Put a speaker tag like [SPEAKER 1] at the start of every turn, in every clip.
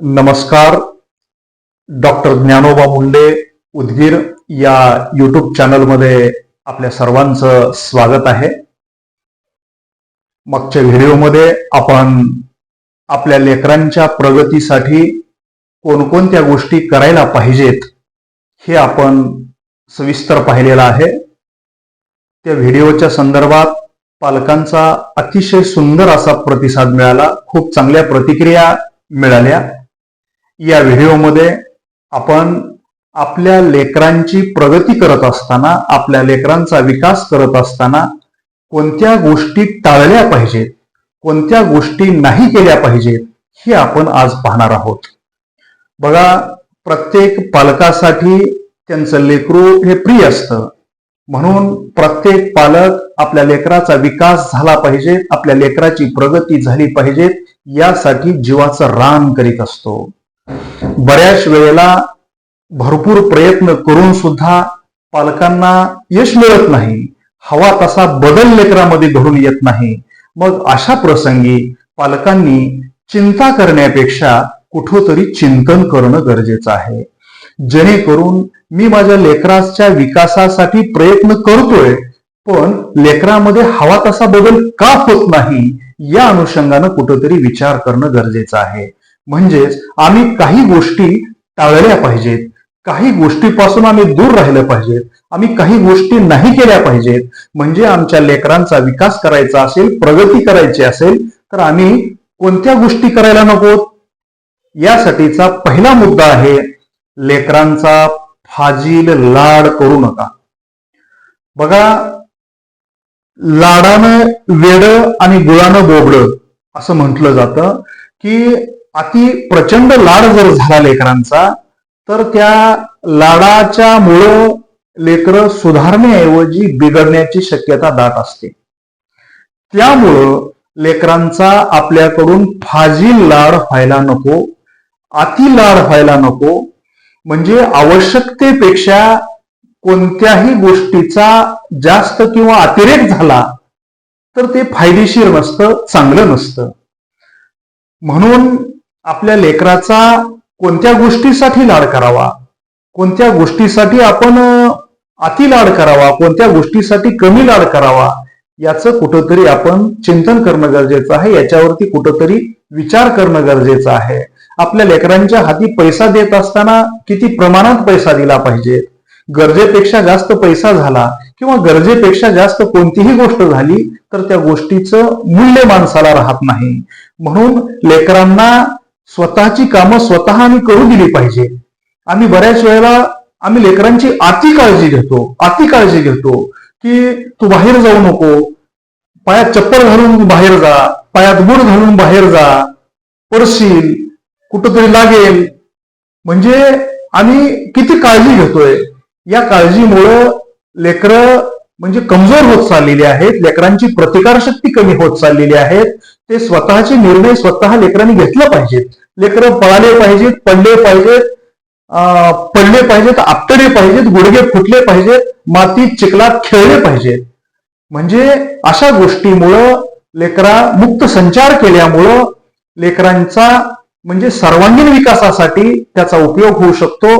[SPEAKER 1] नमस्कार. डॉक्टर ज्ञानोबा मुंडे उदगीर या युट्यूब चॅनलमध्ये आपल्या सर्वांचं स्वागत आहे. मागच्या व्हिडिओमध्ये आपण आपल्या लेकरांच्या प्रगतीसाठी कोणकोणत्या गोष्टी करायला पाहिजेत हे आपण सविस्तर पाहिलेलं आहे. त्या व्हिडिओच्या संदर्भात पालकांचा अतिशय सुंदर असा प्रतिसाद मिळाला. खूप चांगल्या प्रतिक्रिया मिळाल्या. या व्हिडिओमध्ये आपण आपल्या लेकरांची प्रगती करत असताना आपल्या लेकरांचा विकास करत असताना कोणत्या गोष्टी टाळल्या पाहिजेत कोणत्या गोष्टी नाही केल्या पाहिजेत हे आपण आज पाहणार आहोत. बघा प्रत्येक पालकासाठी त्यांचं लेकरू हे प्रिय असतं. म्हणून प्रत्येक पालक आपल्या लेकराचा विकास झाला पाहिजे आपल्या लेकराची प्रगती झाली पाहिजे यासाठी जीवाचं रान करीत असतो. बऱ्याच वेळेला भरपूर प्रयत्न करून सुद्धा पालकांना यश मिळत नाही. हवा तसा बदल लेकरामध्ये घडून येत नाही. मग अशा प्रसंगी पालकांनी चिंता करण्यापेक्षा कुठोतरी चिंतन करणं गरजेचं आहे. जेणेकरून मी माझ्या लेकराच्या विकासासाठी प्रयत्न करतोय पण लेकरामध्ये हवा तसा बदल का होत नाही या अनुषंगानं कुठंतरी विचार करणं गरजेचं आहे. म्हणजेच आम्ही काही गोष्टी टाळल्या पाहिजेत. काही गोष्टीपासून आम्ही दूर राहिलं पाहिजेत. आम्ही काही गोष्टी नाही केल्या पाहिजेत. म्हणजे आमच्या लेकरांचा विकास करायचा असेल प्रगती करायची असेल तर आम्ही कोणत्या गोष्टी करायला नकोत यासाठीचा पहिला मुद्दा आहे लेकरांचा फाजील लाड करू नका. बघा लाडानं वेड आणि गुळानं बोबड असं म्हटलं जातं की अति प्रचंड लाड जर झाला लेकरांचा तर त्या लाडाच्या मुळ लेकरं सुधारण्याऐवजी बिघडण्याची शक्यता दाट असते. त्यामुळं लेकरांचा आपल्याकडून फाजील लाड व्हायला नको अति लाड व्हायला नको. म्हणजे आवश्यकतेपेक्षा कोणत्याही गोष्टीचा जास्त किंवा अतिरेक झाला तर ते फायदेशीर नसतं चांगलं नसतं. म्हणून आपल्या लेकराचा कोणत्या गोष्टीसाठी लाड करावा? कोणत्या गोष्टीसाठी आपण अति लाड करावा? कोणत्या गोष्टीसाठी कमी लाड करावा? याचं कुठंतरी आपण चिंतन करणं गरजेचं आहे. याच्यावरती कुठंतरी विचार करणं गरजेचं आहे. आपल्या लेकरांच्या हाती पैसा देत असताना किती प्रमाणात पैसा दिला पाहिजे? गरजेपेक्षा जास्त पैसा झाला किंवा गरजेपेक्षा जास्त कोणतीही गोष्ट झाली तर त्या गोष्टीचं मूल्य माणसाला राहत नाही. म्हणून लेकरांना स्वतःची कामं स्वतः आम्ही करू दिली पाहिजे. आम्ही बऱ्याच वेळेला आम्ही लेकरांची अति काळजी घेतो अति काळजी घेतो की तू बाहेर जाऊ नको पायात चप्पल घालून बाहेर जा पायात बूट घालून बाहेर जा पडशील कुठंतरी लागेल. म्हणजे आम्ही किती काळजी घेतोय? या काळजीमुळं लेकरं म्हणजे कमजोर होत चाललेली आहेत लेकरांची प्रतिकारशक्ती कमी होत चाललेली आहेत ते स्वतःचे निर्णय स्वतः लेकरांनी घेतलं पाहिजेत. लेकरं पळाले पाहिजेत पडले पाहिजेत पडले पाहिजेत आपटले पाहिजेत गुडघे फुटले पाहिजेत मातीत चिखलात खेळले पाहिजेत. म्हणजे अशा गोष्टीमुळं लेकरा मुक्त संचार केल्यामुळं लेकरांचा म्हणजे सर्वांगीण विकासासाठी त्याचा उपयोग होऊ शकतो.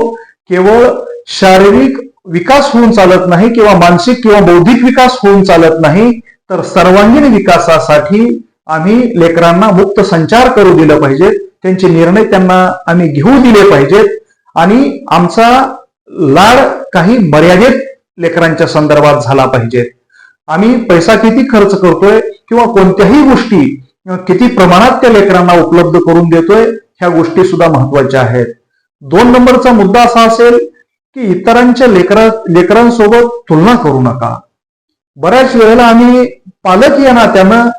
[SPEAKER 1] केवळ शारीरिक विकास होऊन चालत नाही किंवा मानसिक किंवा बौद्धिक विकास होऊन चालत नाही तर सर्वांगीण विकासासाठी आम्ही लेकरांना मुक्त संचार करू दिलं पाहिजेत त्यांचे निर्णय त्यांना आम्ही घेऊ दिले पाहिजेत. आणि आमचा लाड काही मर्यादित लेकरांच्या संदर्भात झाला पाहिजेत आम्ही पैसा किती खर्च करतोय किंवा कोणत्याही गोष्टी किती प्रमाणात त्या लेकरांना उपलब्ध करून देतोय ह्या गोष्टी सुद्धा महत्त्वाच्या आहेत. दोन नंबरचा मुद्दा असा असेल की इतरांच्या लेकरा लेकरांसोबत तुलना करू नका. बऱ्याच वेळेला आम्ही पालक या नात्यानं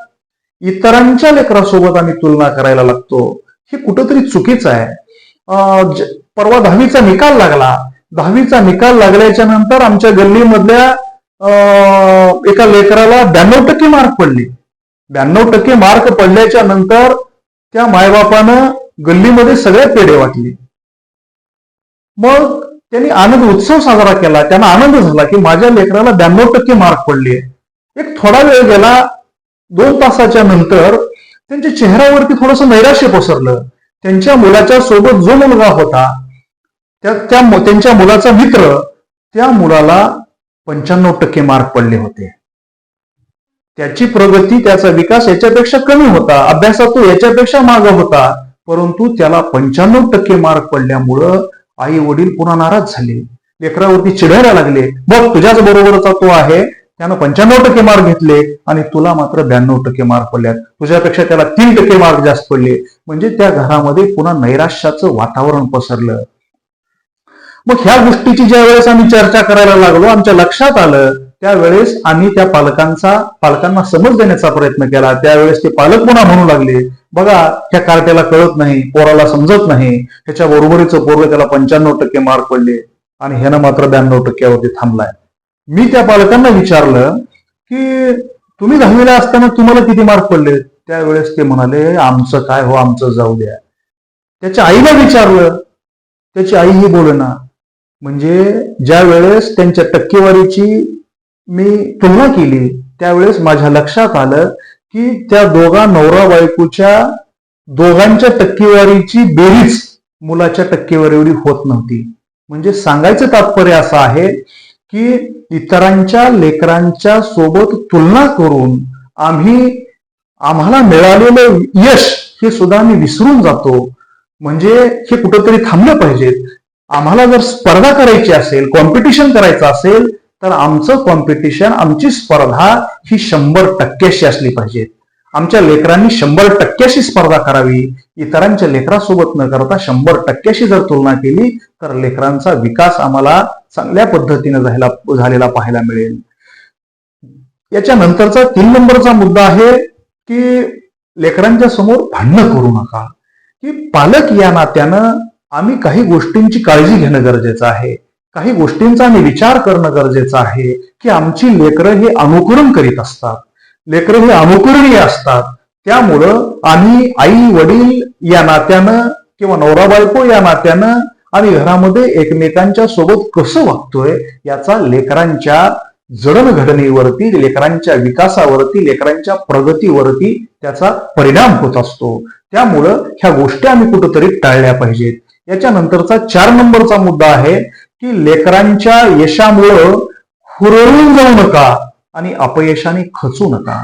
[SPEAKER 1] इतरांच्या लेकरासोबत आम्ही तुलना करायला लागतो. हे कुठंतरी चुकीचं आहे. परवा दहावीचा निकाल लागला. दहावीचा निकाल लागल्याच्या नंतर आमच्या गल्लीमधल्या एका लेकराला ब्याण्णव टक्के मार्क पडले. ब्याण्णव टक्के मार्क पडल्याच्या नंतर त्या मायबापानं गल्लीमध्ये सगळे पेढे वाटले. मग त्यांनी आनंद उत्सव साजरा केला. त्यांना आनंद झाला की माझ्या लेकराला ब्याण्णव टक्के मार्क पडले. एक थोडा वेळ गेला. दोन तासाच्या नंतर त्यांच्या चेहऱ्यावरती थोडंसं नैराश्य पसरलं. त्यांच्या मुलाच्या सोबत जो मुलगा होता त्या त्या त्यांच्या मुलाचा मित्र त्या मुलाला पंच्याण्णव टक्के मार्क पडले होते. त्याची प्रगती त्याचा विकास याच्यापेक्षा कमी होता. अभ्यासात तो याच्यापेक्षा माग होता. परंतु त्याला पंच्याण्णव टक्के मार्क पडल्यामुळं आई वडील पुन्हा नाराज झाले. लेकरावरती चिडायला लागले. बघ तुझ्याच बरोबरचा तो आहे. त्यानं पंच्याण्णव टक्के मार्क घेतले आणि तुला मात्र ब्याण्णव टक्के मार्क पडल्यात. तुझ्यापेक्षा त्याला तीन टक्के मार्क जास्त पडले. म्हणजे त्या घरामध्ये पुन्हा नैराश्याचं वातावरण पसरलं. मग ह्या गोष्टीची ज्या वेळेस आम्ही चर्चा करायला लागलो आमच्या लक्षात आलं त्यावेळेस आम्ही त्या पालकांचा पालकांना समज देण्याचा प्रयत्न केला. त्यावेळेस ते पालक पुन्हा म्हणू लागले बघा ह्या कार्ट्याला कळत नाही पोराला समजत नाही. ह्याच्या बरोबरीचं पोरग त्याला पंच्याण्णव टक्के मार्क पडले आणि ह्यानं मात्र ब्याण्णव टक्क्यावरती थांबलाय. मी त्या पालकांना विचारलं की तुम्ही दहावीला असताना तुम्हाला किती मार्क पडले? त्यावेळेस ते म्हणाले आमचं काय हो आमचं जाऊ द्या. त्याच्या आईला विचारलं. त्याची आई ही बोलना. म्हणजे ज्या वेळेस त्यांच्या टक्केवारीची मी तुलना केली त्यावेळेस माझ्या लक्षात आलं की त्या दोघा नवरा बायकोच्या दोघांच्या टक्केवारीची बेरीज मुलाच्या टक्केवारीवरी होत नव्हती. म्हणजे सांगायचं तात्पर्य असं आहे की इतरांच्या लेकरांच्या सोबत तुलना करून आम्ही आम्हाला मिळालेलं यश हे सुद्धा आम्ही विसरून जातो. म्हणजे हे कुठंतरी थांबलं पाहिजेत. आम्हाला जर स्पर्धा करायची असेल कॉम्पिटिशन करायचं असेल तर आमचं कॉम्पिटिशन आमची स्पर्धा ही शंभर टक्क्याशी असली पाहिजे आमच्या लेकरांनी शंभर टक्क्याशी स्पर्धा करावी. इतरांच्या लेकरासोबत न करता शंभर टक्क्याशी जर तुलना केली तर लेकरांचा विकास आम्हाला चांगल्या पद्धतीने झालेला झालेला पाहायला मिळेल. याच्या नंतरचा तीन नंबरचा मुद्दा आहे की लेकरांच्या समोर भांडणं करू नका. की पालक या नात्यानं आम्ही काही गोष्टींची काळजी घेणं गरजेचं आहे. काही गोष्टींचा आम्ही विचार करणं गरजेचं आहे की आमची लेकरं हे अनुकरण करीत असतात. लेकरं हे अनुकरणीय असतात. त्यामुळं आम्ही आई वडील या नात्यानं किंवा नवरा बायको या नात्यानं आणि घरामध्ये एकमेकांच्या सोबत कसं वागतोय याचा लेकरांच्या जडणघडणीवरती लेकरांच्या विकासावरती लेकरांच्या प्रगतीवरती त्याचा परिणाम होत असतो. त्यामुळं ह्या गोष्टी आम्ही कुठंतरी टाळल्या पाहिजेत. याच्यानंतरचा चार नंबरचा मुद्दा आहे की लेकरांच्या यशामुळं हुरळून जाऊ नका आणि अपयशाने खचू नका.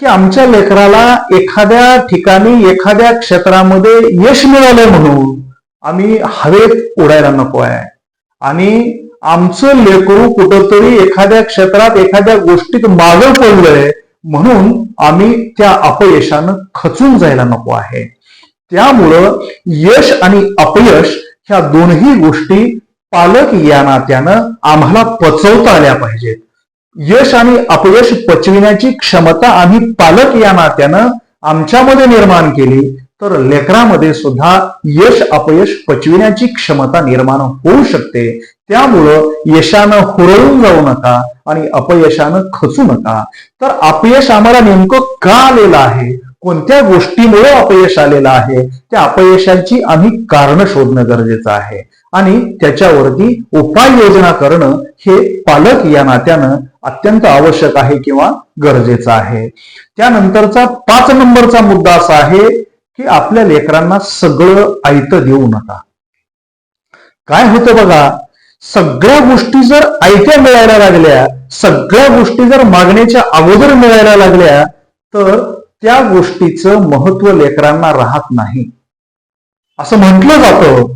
[SPEAKER 1] की आमच्या लेकराला एखाद्या ठिकाणी एखाद्या क्षेत्रामध्ये यश मिळालंय म्हणून आम्ही हवेत उडायला नको आहे. आणि आमचं लेकरू कुठंतरी एखाद्या क्षेत्रात एखाद्या गोष्टीत मागं पडलंय म्हणून आम्ही त्या अपयशानं खचून जायला नको आहे. त्यामुळं यश आणि अपयश ह्या दोनही गोष्टी पालक या नात्यानं आम्हाला पचवता आल्या पाहिजेत. यश आणि अपयश पचविण्याची क्षमता आम्ही पालक या नात्यानं आमच्यामध्ये निर्माण केली. तर लेकरामध्ये सुद्धा यश अपयश पचविण्याची क्षमता निर्माण होऊ शकते. त्यामुळं यशानं हुरळून जाऊ नका आणि अपयशानं खचू नका. तर अपयश आम्हाला नेमकं का आलेलं आहे? कोणत्या गोष्टीमुळे अपयश आलेलं आहे? त्या अपयशाची आम्ही कारण शोधणं गरजेचं आहे. आणि त्याच्यावरती उपाययोजना करणं हे पालक या नात्यानं अत्यंत आवश्यक आहे किंवा गरजेचं आहे. त्यानंतरचा पाच नंबरचा मुद्दा असा आहे की आपल्या लेकरांना सगळं आयतं देऊ नका. काय होतं बघा सगळ्या गोष्टी जर आयत्या मिळायला लागल्या सगळ्या गोष्टी जर मागण्याच्या अगोदर मिळायला लागल्या तर त्या गोष्टीचं महत्त्व लेकरांना राहत नाही. असं म्हटलं जातं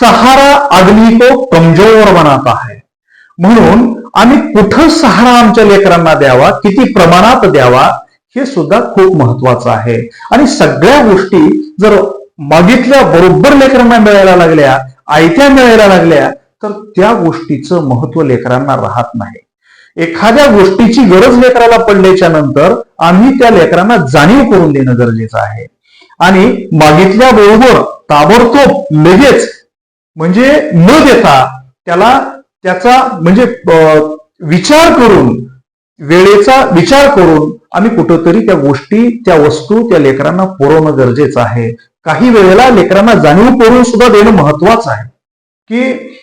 [SPEAKER 1] सहारा आदमी तो कमजोर बनाता है म्हणून आम्ही कुठं सहारा आमच्या लेकरांना द्यावा किती प्रमाणात द्यावा हे सुद्धा खूप महत्वाचं आहे. आणि सगळ्या गोष्टी जर मागितल्या बरोबर लेकरांना मिळायला लागल्या आयत्या मिळायला लागल्या तर त्या गोष्टीचं महत्त्व लेकरांना राहत नाही. एखाद्या गोष्टीची गरज लेकराला पडल्याच्या नंतर आम्ही त्या लेकरांना जाणीव करून देणं गरजेचं आहे. आणि मागितल्या बरोबर ताबडतोब लगेच म्हणजे न देता त्याला त्याचा म्हणजे विचार करून वेळेचा विचार करून आम्ही कुठंतरी त्या गोष्टी त्या वस्तू त्या लेकरांना पुरवणं गरजेचं आहे. काही वेळेला लेकरांना जाणीव करून सुद्धा देणं महत्वाचं आहे. की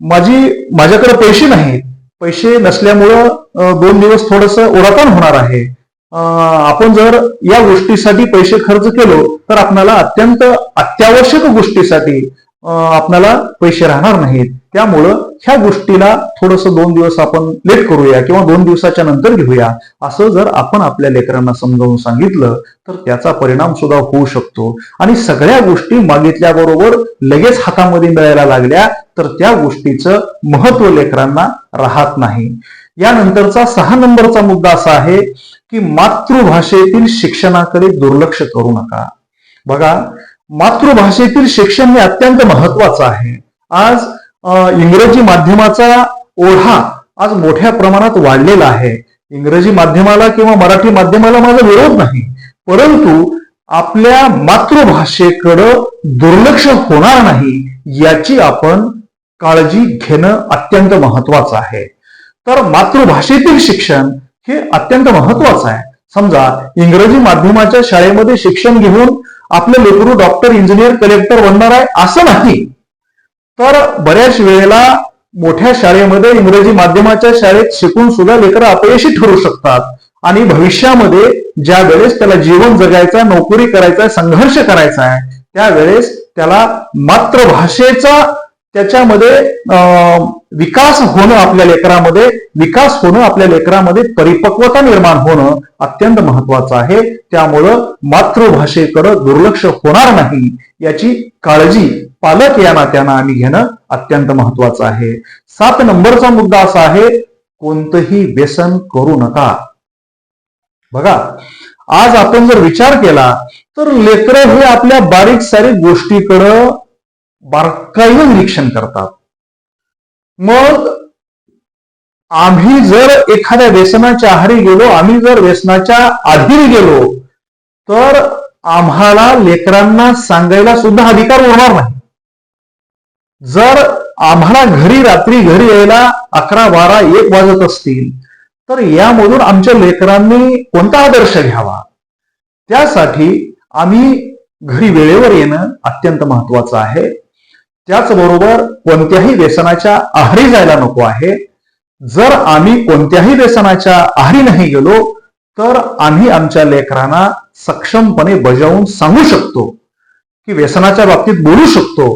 [SPEAKER 1] माझी माझ्याकडे पैसे नाहीत पैसे नसल्यामुळं दोन दिवस थोडस ओढाताण होणार आहे. आपण जर या गोष्टीसाठी पैसे खर्च केलो तर आपल्याला अत्यंत अत्यावश्यक गोष्टीसाठी आपल्याला पैसे राहणार नाहीत. त्यामुळं ह्या गोष्टीला थोडस दोन दिवस आपण लेट करूया किंवा दोन दिवसाच्या नंतर घेऊया. असं जर आपण आपल्या लेकरांना समजावून सांगितलं तर त्याचा परिणाम सुद्धा होऊ शकतो. आणि सगळ्या गोष्टी मागितल्याबरोबर लगेच हातामध्ये मिळायला लागल्या तर त्या गोष्टीचं महत्त्व लेकरांना राहत नाही. यानंतरचा सहा नंबरचा मुद्दा असा आहे की मातृभाषेतील शिक्षणाकडे दुर्लक्ष करू नका. बघा मातृभाषेतील शिक्षण हे अत्यंत महत्वाचं आहे. आज इंग्रजी माध्यमाचा ओढा आज मोठ्या प्रमाणात वाढलेला आहे. इंग्रजी माध्यमाला किंवा मराठी माध्यमाला माझा विरोध नाही. परंतु आपल्या मातृभाषेकडं दुर्लक्ष होणार नाही याची आपण काळजी घेणं अत्यंत महत्वाचं आहे. तर मातृभाषेतील शिक्षण हे अत्यंत महत्वाचं आहे. समजा इंग्रजी माध्यमाच्या शाळेमध्ये शिक्षण घेऊन आपलं लेकरू डॉक्टर इंजिनियर कलेक्टर बनणार आहे असं नाही. तर बऱ्याच वेळेला मोठ्या शाळेमध्ये इंग्रजी माध्यमाच्या शाळेत शिकून सुद्धा लेकरं अपयशी ठरू शकतात. आणि भविष्यामध्ये ज्या वेळेस त्याला जीवन जगायचा नोकरी करायचा संघर्ष करायचा आहे त्यावेळेस त्याला मातृभाषेचा त्याच्यामध्ये विकास होणं आपल्या लेकरामध्ये विकास होणं आपल्या लेकरामध्ये परिपक्वता निर्माण होणं अत्यंत महत्वाचं आहे. त्यामुळं मातृभाषेकडं दुर्लक्ष होणार नाही याची काळजी पालक या नात्यानं आम्ही घेणं अत्यंत महत्वाचं आहे. सात नंबरचा मुद्दा असा आहे कोणतंही व्यसन करू नका. बघा आज आपण जर विचार केला तर लेकरं हे आपल्या बारीक सारीक गोष्टीकडं बारकाईनं निरीक्षण करतात. मग आम्ही जर एखाद्या व्यसनाच्या आहारी गेलो आम्ही जर व्यसनाच्या आधी गेलो तर आम्हाला लेकरांना सांगायला सुद्धा अधिकार उरणार नाही. जर आम्हाला घरी रात्री घरी यायला अकरा बारा एक वाजत असतील तर यामधून आमच्या लेकरांनी कोणता आदर्श घ्यावा? त्यासाठी आम्ही घरी वेळेवर येणं अत्यंत महत्वाचं आहे. त्याचबरोबर कोणत्याही व्यसनाच्या आहारी जायला नको आहे. जर आम्ही कोणत्याही व्यसनाच्या आहारी नाही गेलो तर आम्ही आमच्या लेकरांना सक्षमपणे बजावून सांगू शकतो की व्यसनाच्या बाबतीत बोलू शकतो.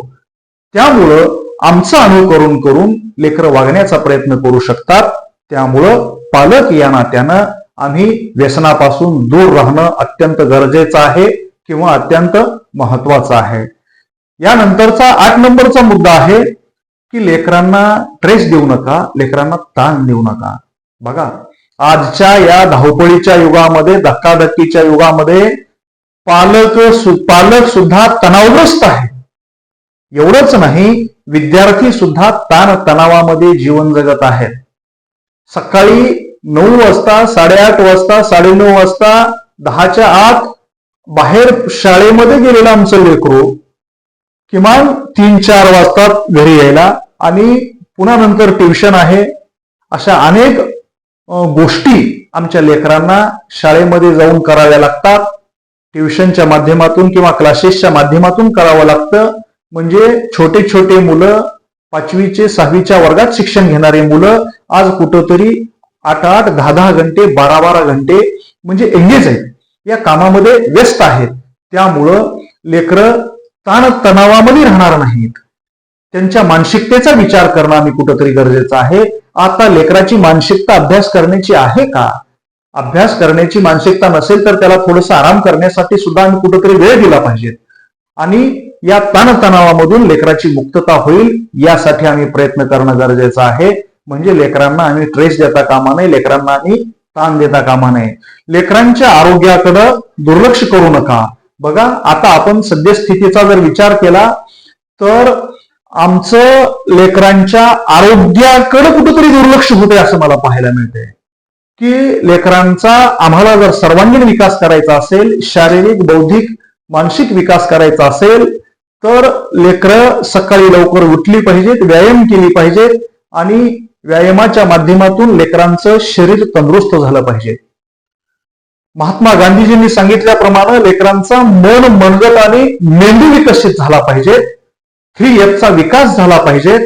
[SPEAKER 1] त्यामुळं आमचं अनुकरण करून लेकरं वागण्याचा प्रयत्न करू शकतात. त्यामुळं पालक या नात्यानं आम्ही व्यसनापासून दूर राहणं अत्यंत गरजेचं आहे किंवा अत्यंत महत्वाचं आहे. यानंतरचा आठ नंबरचा मुद्दा आहे की लेकरांना ट्रेस देऊ नका लेकरांना ताण देऊ नका. बघा आजच्या या धावपळीच्या युगामध्ये धक्काधक्कीच्या युगामध्ये पालक सु- पालक सुद्धा तणावग्रस्त आहे. एवढंच नाही विद्यार्थी सुद्धा ताण तणावामध्ये जीवन जगत आहेत. सकाळी नऊ वाजता साडेआठ वाजता साडेनऊ वाजता दहाच्या आत बाहेर शाळेमध्ये गेलेलं आमचं लेकरू किमान तीन चार वाजता घरी यायला. आणि पुन्हा नंतर ट्युशन आहे. अशा अनेक गोष्टी आमच्या लेकरांना शाळेमध्ये जाऊन कराव्या लागतात. ट्युशनच्या माध्यमातून किंवा क्लासेसच्या माध्यमातून करावं लागतं. म्हणजे छोटे छोटे मुलं पाचवीचे सहावीच्या वर्गात शिक्षण घेणारे मुलं आज कुठंतरी आठ आठ दहा दहा घंटे बारा बारा घंटे म्हणजे एंगेज आहेत. या कामामध्ये व्यस्त आहेत. त्यामुळं लेकरं ताण तणावामध्ये राहणार नाहीत. त्यांच्या मानसिकतेचा विचार करणं आम्ही कुठंतरी गरजेचं आहे. आता लेकराची मानसिकता अभ्यास करण्याची आहे का? अभ्यास करण्याची मानसिकता नसेल तर त्याला थोडंसं आराम करण्यासाठी सुद्धा आम्ही कुठंतरी वेळ दिला पाहिजे. आणि या ताणतणावामधून लेकराची मुक्तता होईल यासाठी आम्ही प्रयत्न करणं गरजेचं आहे. म्हणजे लेकरांना आम्ही ट्रेस देता कामा नये लेकरांना आम्ही ताण देता कामा नये. लेकरांच्या आरोग्याकडं दुर्लक्ष करू नका. बघा आता आपण सद्यस्थितीचा जर विचार केला तर आमचं लेकरांच्या आरोग्याकडे कुठेतरी दुर्लक्ष होते असं मला पाहायला मिळते की लेकरांचा आम्हाला जर सर्वांगीण विकास करायचा असेल शारीरिक बौद्धिक मानसिक विकास करायचा असेल तर लेकरं सकाळी लवकर उठली पाहिजेत व्यायाम केली पाहिजेत आणि व्यायामाच्या माध्यमातून लेकरांचं शरीर तंदुरुस्त झालं पाहिजे महात्मा गांधीजींनी सांगितल्याप्रमाणे लेकरांचा मन मनगट आणि मेंदू विकसित झाला पाहिजे. ही एफचा विकास झाला पाहिजे.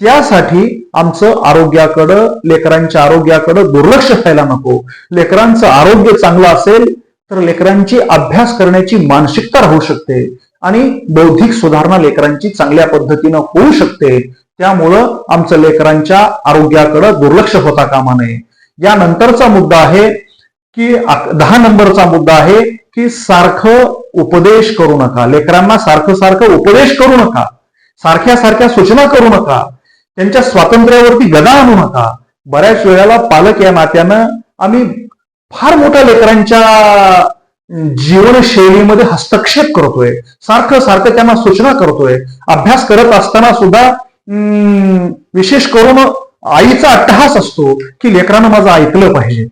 [SPEAKER 1] त्यासाठी आमचं आरोग्याकडं लेकरांच्या आरोग्याकडं दुर्लक्ष व्हायला नको. लेकरांचं आरोग्य चांगलं असेल तर लेकरांची अभ्यास करण्याची मानसिकता राहू शकते आणि बौद्धिक सुधारणा लेकरांची चांगल्या पद्धतीनं होऊ शकते. त्यामुळं आमचं लेकरांच्या आरोग्याकडं दुर्लक्ष होता कामा नये. यानंतरचा मुद्दा आहे की दहा नंबरचा मुद्दा आहे की सारखं उपदेश करू नका. लेकरांना सारखं सारखं उपदेश करू नका. सारख्या सारख्या सूचना करू नका. त्यांच्या स्वातंत्र्यावरती गदा आणू नका. बऱ्याच वेळेला पालक या नात्यानं आम्ही फार मोठ्या लेकरांच्या जीवनशैलीमध्ये हस्तक्षेप करतोय. सारखं सारखं त्यांना सूचना करतोय. अभ्यास करत असताना सुद्धा अं, विशेष करून आईचा अट्टहास असतो की लेकरानं माझं ऐकलं पाहिजे.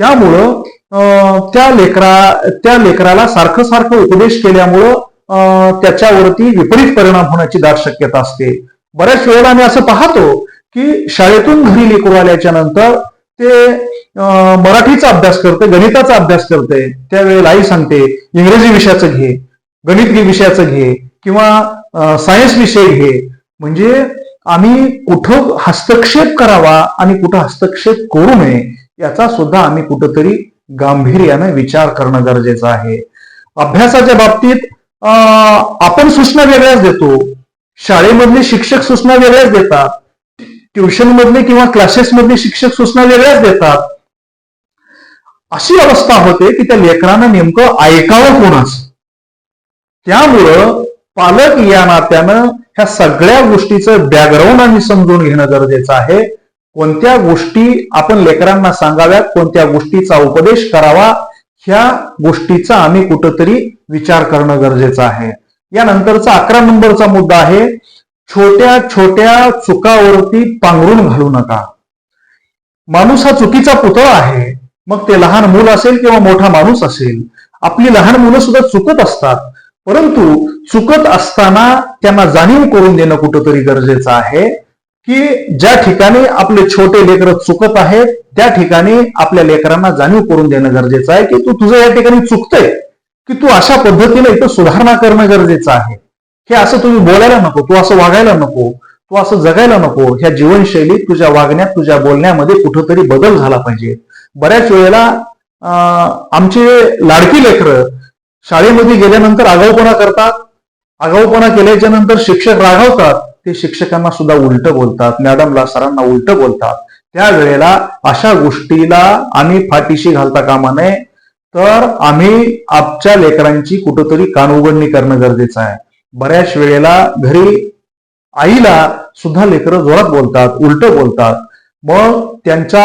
[SPEAKER 1] त्यामुळं त्या लेकरा त्या लेकराला सारखं सारखं उपदेश केल्यामुळं त्याच्यावरती विपरीत परिणाम होण्याची दाट शक्यता असते. बऱ्याच वेळेला आम्ही असं पाहतो की शाळेतून घरी लेकरू आल्याच्यानंतर ते मराठीचा अभ्यास करते गणिताचा अभ्यास करते. त्यावेळेला आई सांगते इंग्रजी विषयाचं घे गणित विषयाचं घे किंवा सायन्स विषय घे. म्हणजे आम्ही कुठं हस्तक्षेप करावा आणि कुठं हस्तक्षेप करू नये याचा सुद्धा आम्ही कुठंतरी गांभीर्यानं विचार करणं गरजेचं आहे. अभ्यासाच्या बाबतीत अं, आपण सूचना वेगळ्याच देतो. शाळेमधले शिक्षक सूचना वेगळ्याच देतात. ट्युशन मधले किंवा क्लासेसमधले शिक्षक सूचना वेगळ्याच देतात. अशी अवस्था होते की त्या लेकरानं नेमकं ऐकावं कोणाच? त्यामुळं पालक या नात्यानं ह्या सगळ्या गोष्टीचं बॅकग्राऊंड आम्ही समजून घेणं गरजेचं आहे. कोणत्या गोष्टी आपण लेकरांना सांगाव्यात कोणत्या गोष्टीचा उपदेश करावा ह्या गोष्टीचा आम्ही कुठंतरी विचार करणं गरजेचं आहे. यानंतरचा अकरा नंबरचा मुद्दा आहे छोट्या छोट्या चुकावरती पांघरून घालू नका. माणूस हा चुकीचा पुतळा आहे मग ते लहान मूल असेल किंवा मोठा माणूस असेल आपली लहान मुलं सुद्धा चुकत असतात परंतु चुकत असताना त्यांना जाणीव करून देणं कुठंतरी गरजेचं आहे. की ज्या ठिकाणी आपले छोटे लेकर चुकत आहेत त्या ठिकाणी आपल्या लेकरांना जाणीव करून देणं गरजेचं आहे की तू तुझं या ठिकाणी चुकतंय की तू अशा पद्धतीने इथं सुधारणा करणं गरजेचं आहे. हे असं तुम्ही बोलायला नको तू असं वागायला नको तू असं जगायला नको ह्या जीवनशैलीत तुझ्या वागण्यात तुझ्या बोलण्यामध्ये कुठंतरी बदल झाला पाहिजे. बऱ्याच वेळेला आमचे लाडकी लेकरं शाळेमध्ये गेल्यानंतर आगाऊपणा करतात आगाऊपणा केल्याच्यानंतर शिक्षक रागावतात ते शिक्षकांना सुद्धा उलट बोलतात मॅडमला सरांना उलट बोलतात. त्यावेळेला अशा गोष्टीला आम्ही फाटीशी घालता कामा नये. तर आम्ही आमच्या लेकरांची कुठंतरी कानउघडणी करणं गरजेचं आहे. बऱ्याच वेळेला घरी आईला सुद्धा लेकरं जोरात बोलतात उलट बोलतात. मग त्यांच्या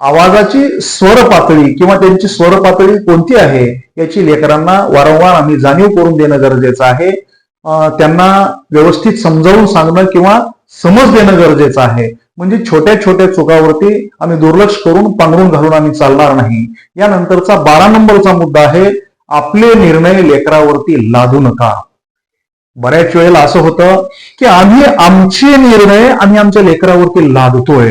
[SPEAKER 1] आवाजाची स्वर पातळी किंवा त्यांची स्वर पातळी कोणती आहे याची लेकरांना वारंवार आम्ही जाणीव करून देणं गरजेचं आहे. त्यांना व्यवस्थित समजावून सांगणं किंवा समज देणं गरजेचं आहे. म्हणजे छोट्या छोट्या चुकावरती आम्ही दुर्लक्ष करून पांघरून घालून आम्ही चालणार नाही. यानंतरचा बारा नंबरचा मुद्दा आहे आपले निर्णय लेकरावरती लादू नका. बऱ्याच वेळेला असं होतं की आम्ही आमचे निर्णय आम्ही आमच्या लेकरावरती लादतोय.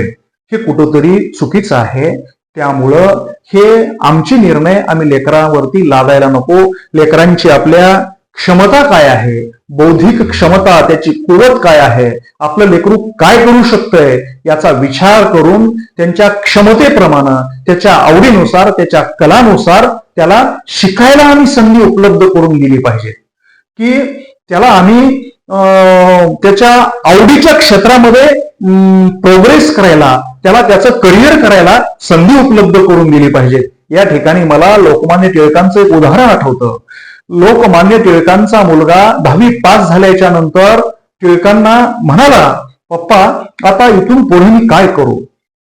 [SPEAKER 1] हे कुठंतरी चुकीचं आहे. त्यामुळं हे आमचे निर्णय आम्ही लेकरावरती लादायला नको. लेकरांची आपल्या क्षमता काय आहे? बौद्धिक क्षमता त्याची कुवत काय आहे? आपलं लेकरू काय करू शकतंय? याचा विचार करून त्यांच्या क्षमतेप्रमाणे त्याच्या आवडीनुसार त्याच्या कलानुसार त्याला शिकायला आम्ही संधी उपलब्ध करून दिली पाहिजे. की त्याला आम्ही अं, त्याच्या आवडीच्या क्षेत्रामध्ये प्रोग्रेस करायला त्याला त्याचं करिअर करायला संधी उपलब्ध करून दिली पाहिजे. या ठिकाणी मला लोकमान्य टिळकांचं एक उदाहरण आठवतं. लोकमान्य टिळकांचा मुलगा दहावी पास झाल्याच्यानंतर टिळकांना म्हणाला पप्पा आता इथून पुढे मी काय करू?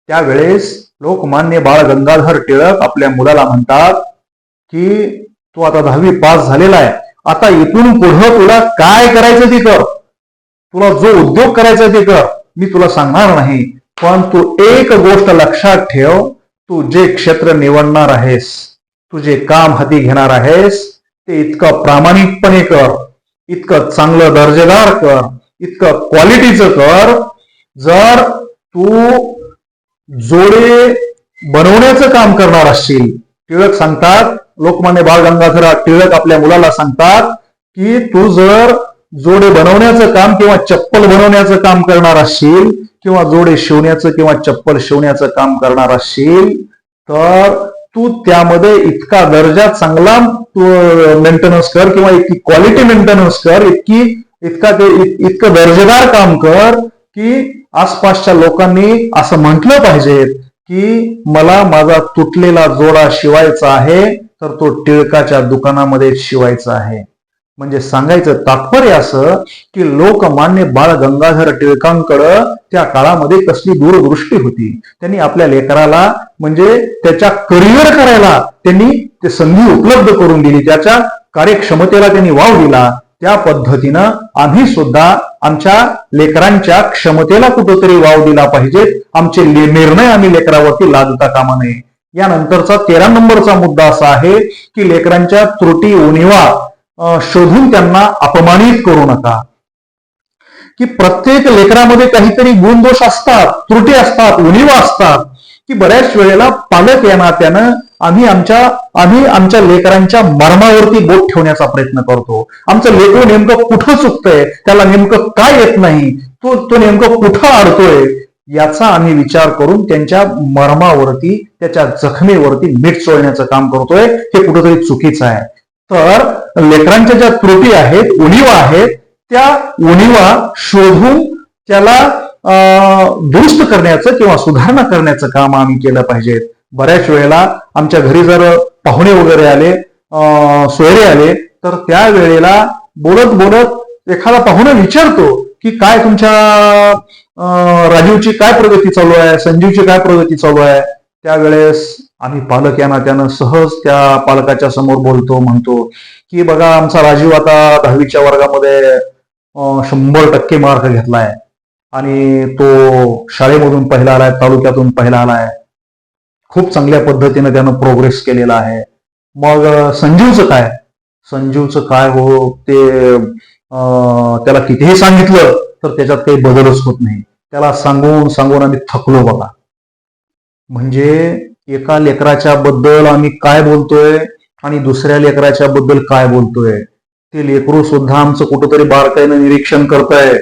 [SPEAKER 1] त्यावेळेस लोकमान्य बाळ गंगाधर टिळक आपल्या मुलाला म्हणतात की तू आता दहावी पास झालेला आहे. आता इथून पुढं तुला काय करायचं ते कर. तुला जो उद्योग करायचा ते कर. मी तुला सांगणार नाही पण तू एक गोष्ट लक्षात ठेव. तू जे क्षेत्र निवडणार आहेस तुझे काम हाती घेणार आहेस ते इतकं प्रामाणिकपणे कर इतकं चांगलं दर्जेदार कर इतकं क्वालिटीचं कर जर तू जोडे बनवण्याचं काम करणार असशील. टिळक सांगतात लोकमान्य बाळ गंगाधर टिळक आपल्या मुलाला सांगतात की तू जर जोडे बनवण्याचं काम किंवा चप्पल बनवण्याचं काम करणार असशील किंवा जोडे शिवण्याचं किंवा चप्पल शिवण्याचं काम करणार असशील तर तू त्यामध्ये इतका दर्जा चांगला तू मेंटेनन्स कर किंवा इतकी क्वालिटी मेंटेनन्स कर इतकी इतका ते इतकं दर्जेदार काम कर की आसपासच्या लोकांनी असं म्हटलं पाहिजे की मला माझा तुटलेला जोडा शिवायचा आहे तर तो टिळकाच्या दुकानामध्ये शिवायचा आहे. म्हणजे सांगायचं तात्पर्य असं की लोकमान्य बाळ गंगाधर टिळकांकडं त्या काळामध्ये कसली दूरदृष्टी होती. त्यांनी आपल्या लेकराला म्हणजे त्याच्या करिअर करायला त्यांनी ते संधी उपलब्ध करून दिली. त्याच्या कार्यक्षमतेला त्यांनी वाव दिला. त्या पद्धतीनं आम्ही सुद्धा आमच्या लेकरांच्या क्षमतेला कुठंतरी वाव दिला पाहिजेत. आमचे निर्णय आम्ही लेकरावरती लादता कामा नये. यानंतरचा तेरा नंबरचा मुद्दा असा आहे की लेकरांच्या त्रुटी उणिवा शोधून त्यांना अपमानित करू नका. की प्रत्येक लेकरामध्ये काहीतरी गुणदोष असतात त्रुटी असतात उणीवा असतात की बऱ्याच वेळेला पालक या नात्यानं आम्ही आमच्या आम्ही आमच्या लेकरांच्या मर्मावरती बोट ठेवण्याचा प्रयत्न करतो. आमचं लेकरू नेमकं कुठं चुकतंय त्याला नेमकं काय येत नाही तो तो नेमकं कुठं अडतोय याचा आम्ही विचार करून त्यांच्या मर्मावरती त्याच्या जखमेवरती मीठ चोळण्याचं काम करतोय. हे कुठंतरी चुकीचं आहे. तर लेकरांच्या ज्या त्रुटी आहेत उणीवा आहेत त्या उणीवा शोधून त्याला दुरुस्त करण्याचं किंवा सुधारणा करण्याचं काम आम्ही केलं पाहिजे. बऱ्याच वेळेला आमच्या घरी जर पाहुणे वगैरे आले सोयरे आले तर त्या वेळेला बोलत बोलत एखादा पाहुणा विचारतो की काय तुमच्या राजीवची काय प्रगती चालू आहे संजीवची काय प्रगती चालू आहे? त्यावेळेस आम्ही पालक यांना त्यानं सहज त्या पालकाच्या समोर बोलतो म्हणतो की बघा आमचा राजीव आता दहावीच्या वर्गामध्ये शंभर टक्के मार्क घेतलाय. आणि तो शाळेमधून पहिला आलाय तालुक्यातून पहिला आलाय. खूप चांगल्या पद्धतीने त्यानं प्रोग्रेस केलेला आहे. मग संजीवचं काय? संजीवचं काय हो ते त्याला कितीही सांगितलं तर त्याच्यात काही बदलच होत नाही. त्याला सांगून सांगून आम्ही थकलो बघा. म्हणजे एका लेकराच्या बद्दल आम्ही काय बोलतोय आणि दुसऱ्या लेकराच्या बद्दल काय बोलतोय? ते लेकरू सुद्धा आमचं कुठंतरी बारकाईनं निरीक्षण करताय.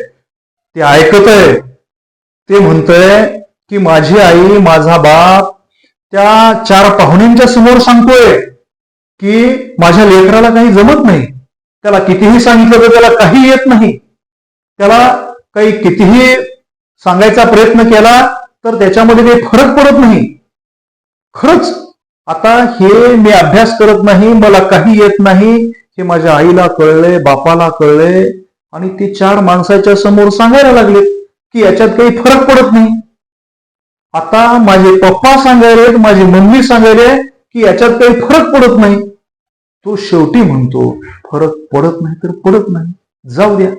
[SPEAKER 1] ते ऐकतंय. ते म्हणतंय की माझी आई माझा बाप त्या चार पाहुण्यांच्या समोर सांगतोय की माझ्या लेकराला काही जमत नाही. त्याला कितीही सांगितलं तर त्याला काही येत नाही. त्याला काही कितीही सांगायचा प्रयत्न केला तर त्याच्यामध्ये काही फरक पडत नाही. खरंच आता हे मी अभ्यास करत नाही मला काही येत नाही. हे माझ्या आईला कळले बापाला कळले आणि ते चार माणसाच्या समोर सांगायला लागले की याच्यात काही फरक पडत नाही. आता माझे पप्पा सांगायले माझी मम्मी सांगायले की याच्यात काही फरक पडत नाही. तो शेवटी म्हणतो फरक पडत नाही तर पडत नाही. जाऊ द्या.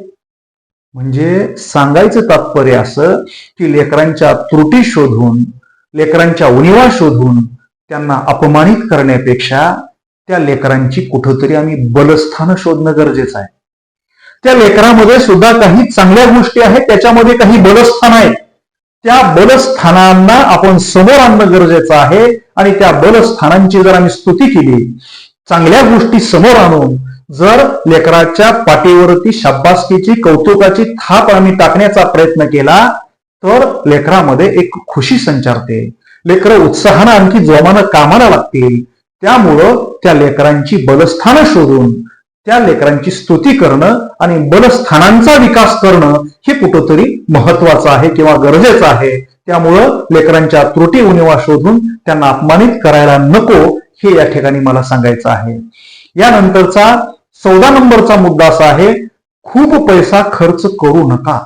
[SPEAKER 1] म्हणजे सांगायचं तात्पर्य असं की लेकरांच्या त्रुटी शोधून लेकरांच्या उणिवा शोधून त्यांना अपमानित करण्यापेक्षा त्या लेकरांची कुठंतरी आम्ही बलस्थानं शोधणं गरजेचं आहे. त्या लेकरामध्ये सुद्धा काही चांगल्या गोष्टी आहेत त्याच्यामध्ये काही बलस्थान आहेत. त्या बलस्थानांना आपण समोर आणणं गरजेचं आहे आणि त्या बलस्थानांची जर आम्ही स्तुती केली चांगल्या गोष्टी समोर आणून जर लेकराच्या पाठीवरती शाब्बासकीची कौतुकाची थाप आम्ही टाकण्याचा प्रयत्न केला तर लेकरामध्ये एक खुशी संचारते. लेकरं उत्साहानं आणखी जोमानं कामाला लागतील. त्यामुळं त्या लेकरांची बलस्थानं शोधून त्या लेकरांची स्तुती करणं आणि बलस्थानांचा विकास करणं हे कुठंतरी महत्वाचं आहे किंवा गरजेचं आहे. त्यामुळं लेकरांच्या त्रुटी उणिवा शोधून त्यांना अपमानित करायला नको हे या ठिकाणी मला सांगायचं आहे. यानंतरचा चौदा नंबरचा मुद्दा असा आहे खूप पैसा खर्च करू नका.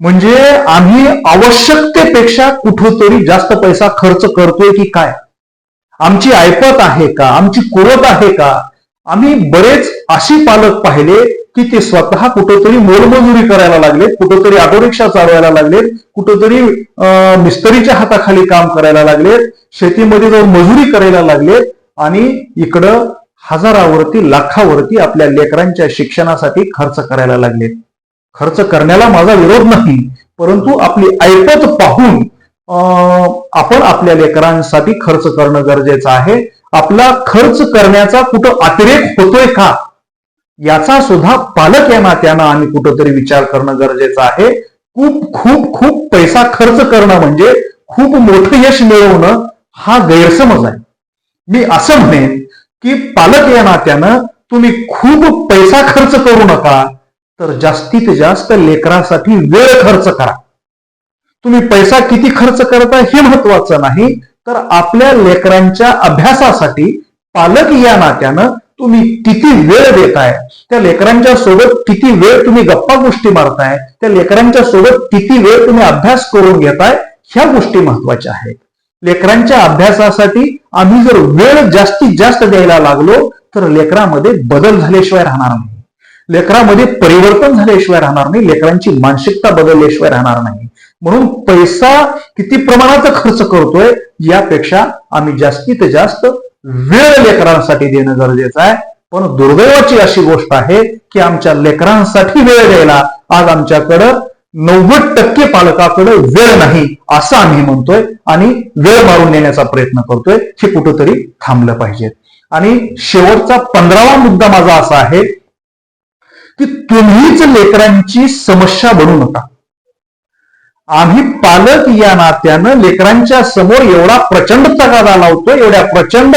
[SPEAKER 1] म्हणजे आम्ही आवश्यकतेपेक्षा कुठंतरी जास्त पैसा खर्च करतोय की काय? आमची ऐपत आहे का? आमची कुरत आहे का? आम्ही बरेच अशी पालक पाहिले की ते स्वतः कुठंतरी मोलमजुरी करायला लागलेत कुठंतरी ऑटोरिक्षा चालवायला लागलेत कुठंतरी मिस्त्रीच्या हाताखाली काम करायला लागलेत शेतीमध्ये जाऊन मजुरी करायला लागलेत आणि इकडं हजारावरती लाखावरती आपल्या लेकरांच्या शिक्षणासाठी खर्च करायला लागलेत. खर्च करण्याला माझा विरोध नाही परंतु आपली ऐपत पाहून अं, आपण आपल्या लेकरांसाठी खर्च करणं गरजेचं आहे. आपला खर्च करण्याचा कुठं अतिरेक होतोय का? याचा सुद्धा पालक या नात्यानं आम्ही कुठंतरी विचार करणं गरजेचं आहे. खूप खूप खूप पैसा खर्च करणं म्हणजे खूप मोठं यश मिळवणं हा गैरसमज आहे. मी असं म्हणेन की पालक या नात्यानं तुम्ही खूप पैसा खर्च करू नका तर जास्तीत जास्त लेकरासाठी वेळ खर्च करा. तुम्ही पैसा किती खर्च करता हे महत्वाचं नाही तर आपल्या लेकरांच्या अभ्यासासाठी पालक या नात्यानं तुम्ही किती वेळ देताय त्या लेकरांच्या सोबत किती वेळ तुम्ही गप्पा गोष्टी मारताय त्या लेकरांच्या सोबत किती वेळ तुम्ही अभ्यास करून घेताय ह्या गोष्टी महत्त्वाच्या आहेत. लेकरांच्या अभ्यासासाठी आम्ही जर वेळ जास्तीत जास्त द्यायला लागलो तर लेकरामध्ये बदल झाल्याशिवाय राहणार नाही. लेकरामध्ये परिवर्तन झाल्याशिवाय राहणार नाही लेकरांची मानसिकता बदलल्याशिवाय राहणार नाही. म्हणून पैसा किती प्रमाणात खर्च करतोय यापेक्षा आम्ही जास्तीत जास्त वेळ लेकरांसाठी देणं गरजेचं आहे. पण दुर्दैवाची अशी गोष्ट आहे की आमच्या लेकरांसाठी वेळ द्यायला आज आमच्याकडं नव्वद टक्के पालकाकडे वेळ नाही असं आम्ही म्हणतोय आणि वेळ मारून नेण्याचा प्रयत्न करतोय हे कुठंतरी थांबलं पाहिजे. आणि शेवटचा पंधरावा मुद्दा माझा असा आहे की तुम्हीच लेकरांची समस्या बनू नका. आम्ही पालक या नात्यानं लेकरांच्या समोर एवढा प्रचंड तगादा लावतोय एवढ्या प्रचंड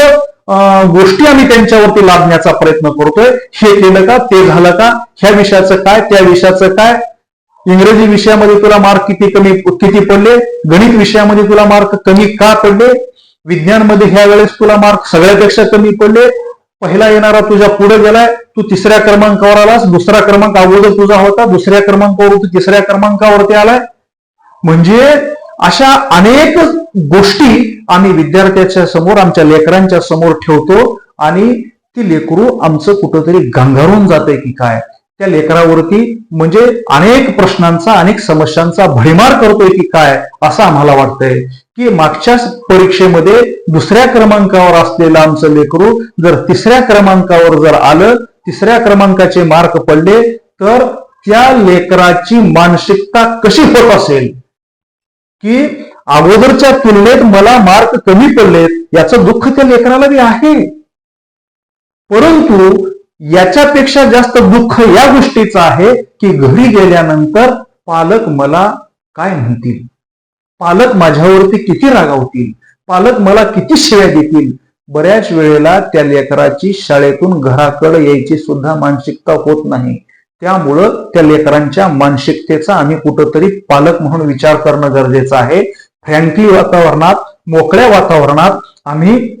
[SPEAKER 1] गोष्टी आम्ही त्यांच्यावरती लादण्याचा प्रयत्न करतोय. हे केलं का ते झालं का ह्या विषयाचं काय त्या विषयाचं काय? इंग्रजी विषयामध्ये तुला मार्क किती कमी किती पडले? गणित विषयामध्ये तुला मार्क कमी का पडले? विज्ञानमध्ये ह्या वेळेस तुला मार्क सगळ्यापेक्षा कमी पडले? पहिला येणारा तुझ्या पुढे गेलाय तू तिसऱ्या क्रमांकावर आलास दुसरा क्रमांक अगोदर तुझा होता दुसऱ्या क्रमांकावर तू तिसऱ्या क्रमांकावरती आलाय. म्हणजे अशा अनेक गोष्टी आम्ही विद्यार्थ्याच्या समोर आमच्या लेकरांच्या समोर ठेवतो आणि ती लेकरू आमचं कुठंतरी गंगारून जाते की काय? त्या लेकरावरती म्हणजे अनेक प्रश्नांचा अनेक समस्यांचा भडीमार करतोय की काय असं आम्हाला वाटतंय. की मागच्या परीक्षेमध्ये दुसऱ्या क्रमांकावर असलेलं आमचं लेकरू जर तिसऱ्या क्रमांकावर जर आलं तिसऱ्या क्रमांकाचे मार्क पडले तर त्या लेकराची मानसिकता कशी होत असेल? की अगोदरच्या तुलनेत मला मार्क कमी पडलेत याचं दुःख त्या लेकराला बी आहे. परंतु याच्यापेक्षा जास्त दुःख या गोष्टीचं आहे की घरी गेल्यानंतर पालक मला काय म्हणतील? पालक माझ्यावरती किती रागावतील? पालक मला किती शिव्या देतील? बऱ्याच वेळेला त्या लेकराची शाळेतून घराकडे यायची सुद्धा मानसिकता होत नाही. त्यामुळं त्या लेकरांच्या मानसिकतेचा आम्ही कुठंतरी पालक म्हणून विचार करणं गरजेचं आहे. फ्रँकली वातावरणात मोकळ्या वातावरणात आम्ही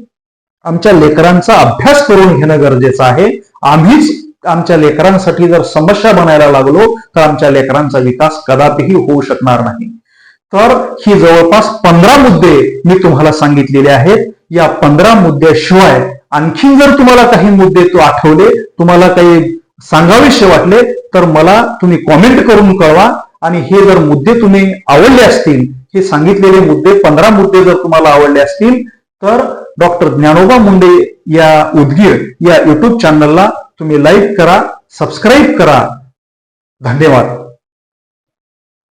[SPEAKER 1] आमच्या लेकरांचा अभ्यास करून घेणं गरजेचं आहे. आम्हीच आमच्या लेकरांसाठी जर समस्या बनायला लागलो तर आमच्या लेकरांचा विकास कदापिही होऊ शकणार नाही. तर ही जवळपास पंधरा मुद्दे मी तुम्हाला सांगितलेले आहेत. या पंधरा मुद्द्याशिवाय आणखी जर तुम्हाला काही मुद्दे तो आठवले तुम्हाला काही सांगावेसे वाटले तर मला तुम्ही कॉमेंट करून कळवा. आणि हे जर मुद्दे तुम्ही आवडले असतील हे सांगितलेले मुद्दे पंधरा मुद्दे जर तुम्हाला आवडले असतील तर डॉक्टर ज्ञानोबा मुंडे या उदगीर या युट्यूब चॅनलला तुम्ही लाईक करा सबस्क्राईब करा. धन्यवाद.